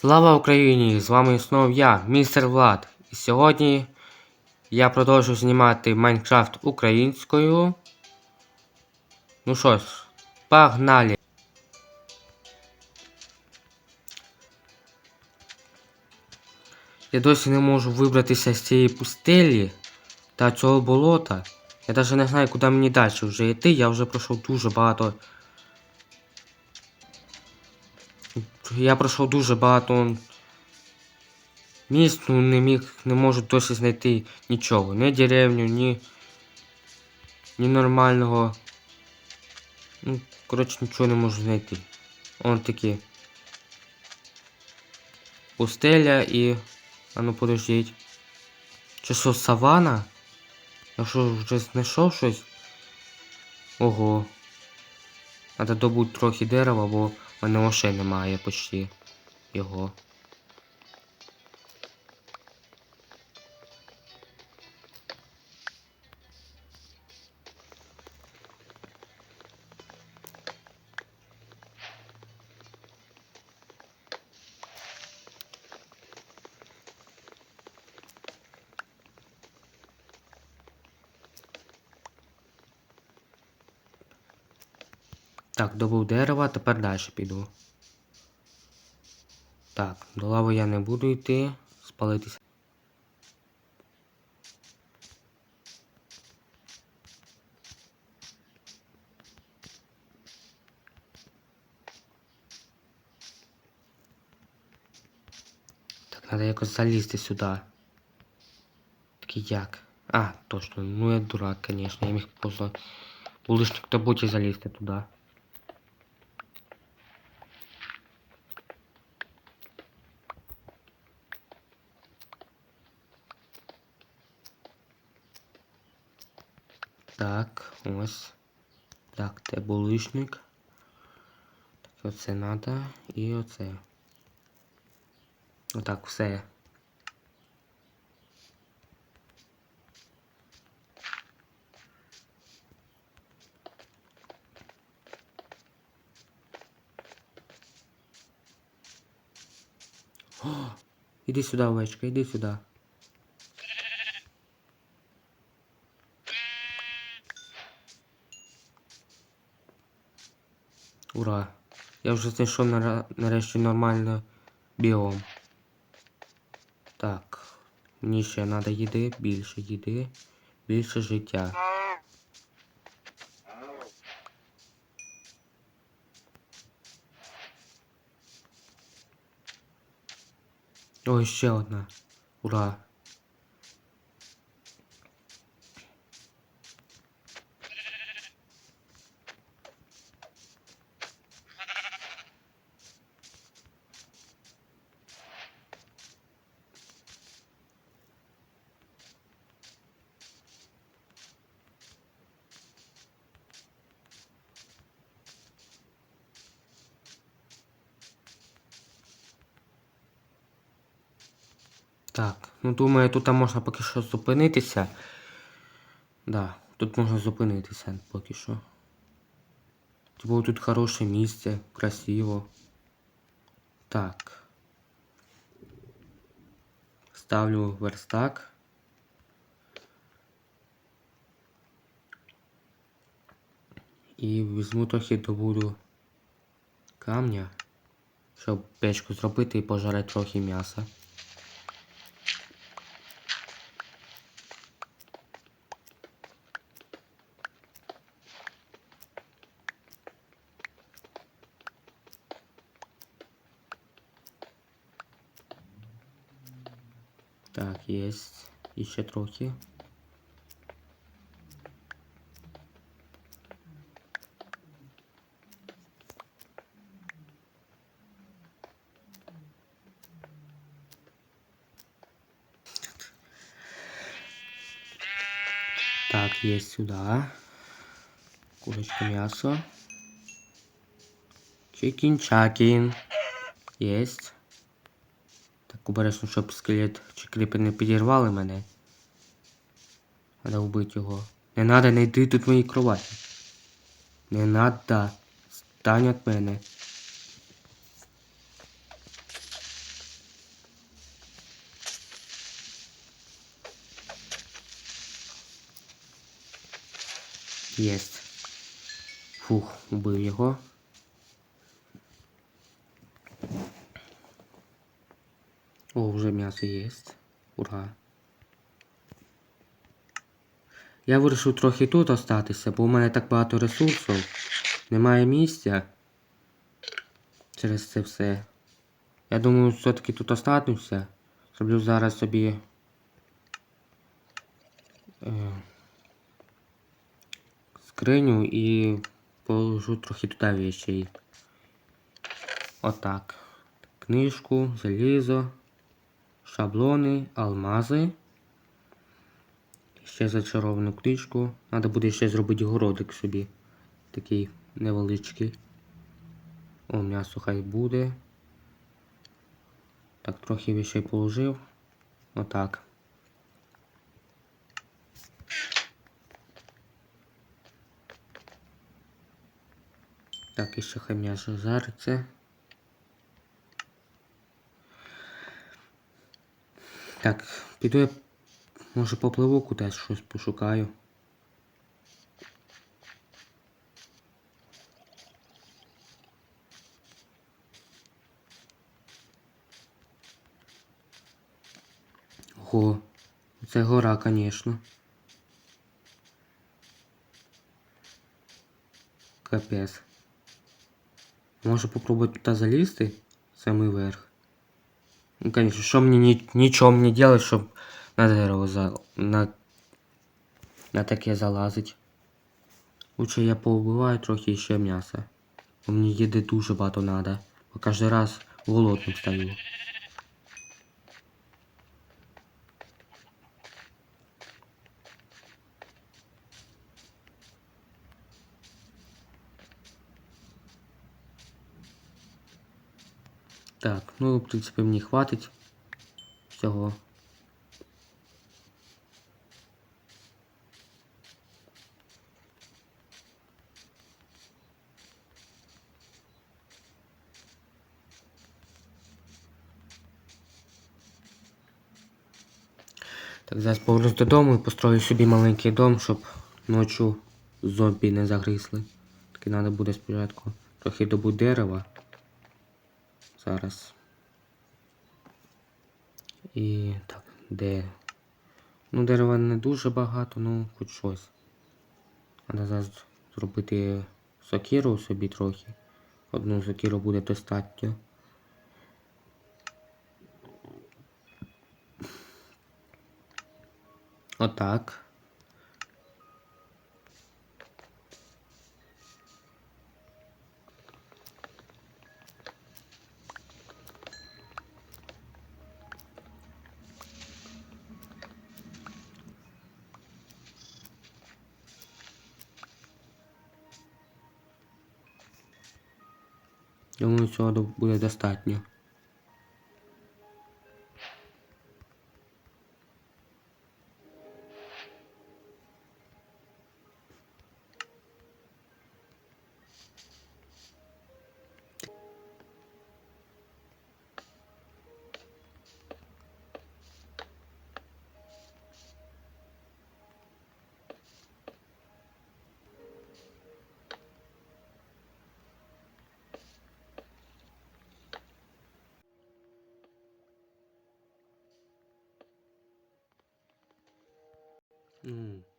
Слава Україні! З вами знову я, містер Влад. І сьогодні я продовжу знімати Майнкрафт українською. Ну що ж, погнали! Я досі не можу вибратися з цієї пустелі та цього болота. Я навіть не знаю, куди мені далі вже йти. Я вже пройшов дуже багато. Я пройшов дуже багато місць, ну не міг, не можу досі знайти нічого. Ні деревню, ні. Ні нормального. Ну, коротше, нічого не можу знайти. Он такі. Пустеля і. А ну подождіть. Чи що, савана? Я що, вже знайшов щось? Ого. Треба добути трохи дерева, бо мене вообще немає почти його. Так, добув дерева, тепер далі піду. Так, до лави я не буду йти, спалитися. Так, треба якось залізти сюди. Такий як? А, точно, ну я дурак, конечно, я міг поза... Булишник то будь залізти туди. Так, ось. Так, це булишник. Так, оце надо. І оце. Отак, все. О, іди сюди, овечка, іди сюди. Ура! Я вже знайшов нарешті нормально біом. Так. Мені ще треба їди, більше їди, більше життя. Ой, ще одна. Ура! Так, ну думаю, тут можна поки що зупинитися. Да, тут можна зупинитися поки що. Типу тут хороше місце, красиво. Так. Ставлю верстак. І візьму трохи добуду камня, щоб печку зробити і пожарити трохи м'яса. Так, есть. Еще трохи. Так, есть сюда. Курочка мясо. Чикин-чакин. Есть обережно, ну, щоб скелет чи кріпи не підірвали мене. Треба вбити його. Не треба, не йди тут мої кровати. Не надо. Стань від мене. Єсть. Фух, убив його. О, вже м'ясо є. Ура. Я вирішив трохи тут остатися, бо у мене так багато ресурсів. Немає місця. Через це все. Я думаю, все-таки тут остануся. Зроблю зараз собі. Е, скриню і положу трохи туди вещей. Отак. Книжку, залізо, шаблони, алмази. Ще зачаровану книжку. Треба буде ще зробити городик собі. Такий невеличкий. О, м'ясо хай буде. Так, трохи вещей положив. Отак. Так, і ще хай м'ясо жариться. Так, піду я, може, попливу кудись щось пошукаю. Ого, це гора, конечно. Капець. Може попробувати туди залізти? Самий верх. Ну, конечно, что мне ни, нічого не делать, чтобы на дерево за... на... на таке залазить. Лучше я поубиваю трохи ще м'яса. Бо мені їди дуже багато надо. Бо кожен раз голодним стаю. Так, ну, в принципі, мені хватить всього. Так, зараз повернусь додому і построю собі маленький дом, щоб ночі зомбі не загризли. Таки треба буде спочатку трохи добути дерева. Зараз. І так, де? Ну, дерева не дуже багато, ну хоч щось. Треба зараз зробити сокиру собі трохи. Одну сокиру буде достатньо. Отак. Думаю, цього буде достатньо. 嗯。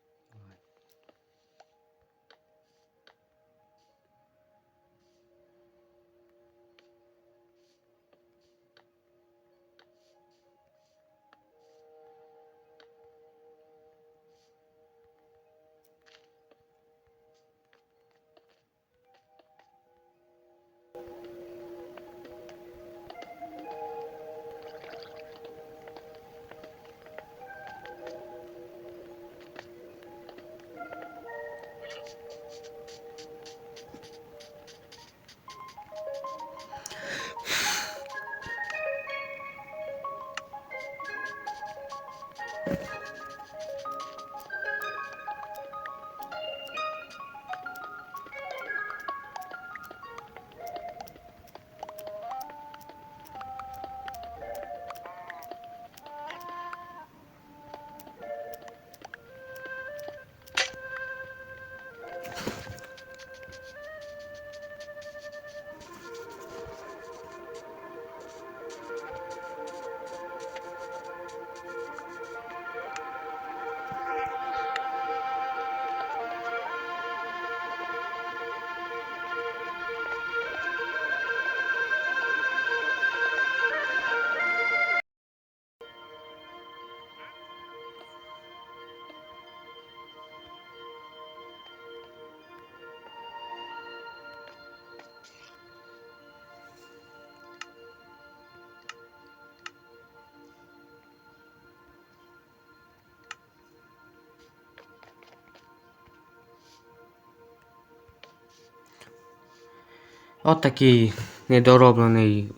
От такий недороблений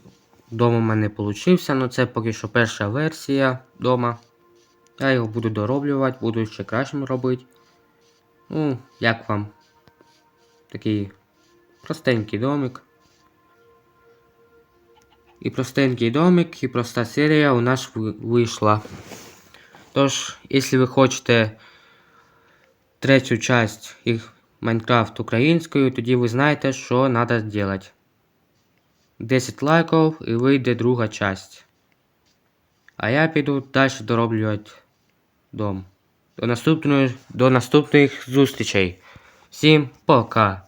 дом у мене получився, ну це поки що перша версія дома. Я його буду дороблювати, буду ще кращим робити. Ну, як вам? Такий простенький домик. І простенький домик, і проста серія у нас вийшла. Тож, якщо ви хочете третю часть їх Майнкрафт українською, тоді ви знаєте, що треба зробити. 10 лайків і вийде друга часть. А я піду далі дороблювати дом. До наступної, до наступних зустрічей. Всім пока!